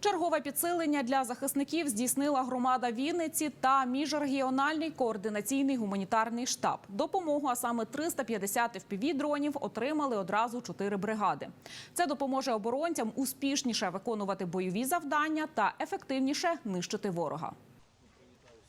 Чергове підсилення для захисників здійснила громада Вінниці та міжрегіональний координаційний гуманітарний штаб. Допомогу, а саме 350 FPV-дронів, отримали одразу чотири бригади. Це допоможе оборонцям успішніше виконувати бойові завдання та ефективніше нищити ворога.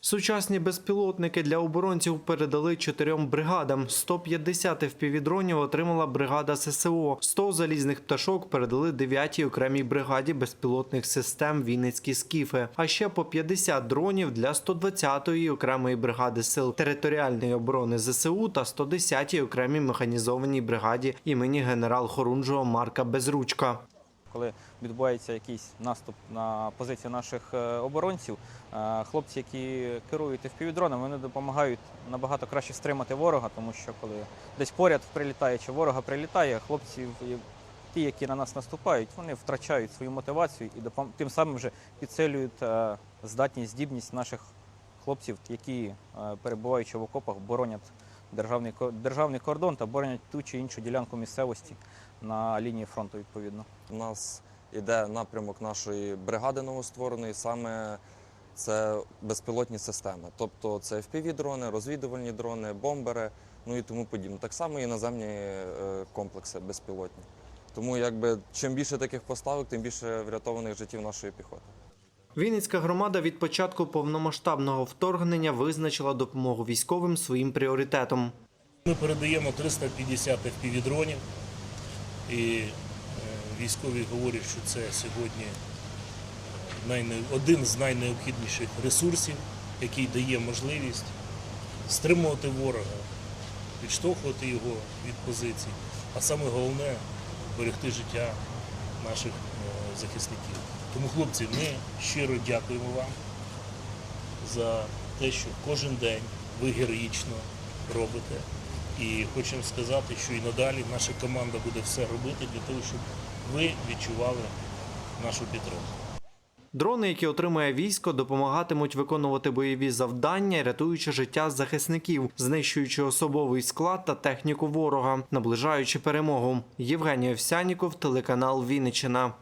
Сучасні безпілотники для оборонців передали чотирьом бригадам. 150 FPV-дронів отримала бригада ССО. 100 залізних пташок передали 9-й окремій бригаді безпілотних систем Вінницькі скіфи. А ще по 50 дронів для 120-ї окремої бригади сил територіальної оборони ЗСУ та 110-й окремій механізованій бригаді імені генерал-хорунжого Марка Безручка. Коли відбувається якийсь наступ на позиції наших е, оборонців, е, хлопці, які керують FPV-дронами, вони допомагають набагато краще стримати ворога, тому що коли десь поряд прилітає чи ворога прилітає, хлопці, ті, які на нас наступають, вони втрачають свою мотивацію і тим самим вже підсилюють е, здатність, здібність наших хлопців, які, перебуваючи в окопах, боронять державний, державний кордон та боронять ту чи іншу ділянку місцевості на лінії фронту відповідно. У нас іде напрямок нашої бригади новоствореної, саме це безпілотні системи. Тобто це FPV-дрони, розвідувальні дрони, бомбери, ну і тому подібне. Так само і наземні е, комплекси безпілотні. Тому якби чим більше таких поставок, тим більше врятованих життів нашої піхоти. Вінницька громада від початку повномасштабного вторгнення визначила допомогу військовим своїм пріоритетом. Ми передаємо 350 FPV-дронів, і е, військові говорять, що це сьогодні один з найнеобхідніших ресурсів, який дає можливість стримувати ворога, відштовхувати його від позицій, а саме головне берегти життя наших е, захисників. Тому, хлопці, ми щиро дякуємо вам за те, що кожен день ви героїчно робите. І хочемо сказати, що і надалі наша команда буде все робити для того, щоб ви відчували нашу підтримку. Дрони, які отримує військо, допомагатимуть виконувати бойові завдання, рятуючи життя захисників, знищуючи особовий склад та техніку ворога, наближаючи перемогу. Євгеній Овсяніков, телеканал Вінниччина.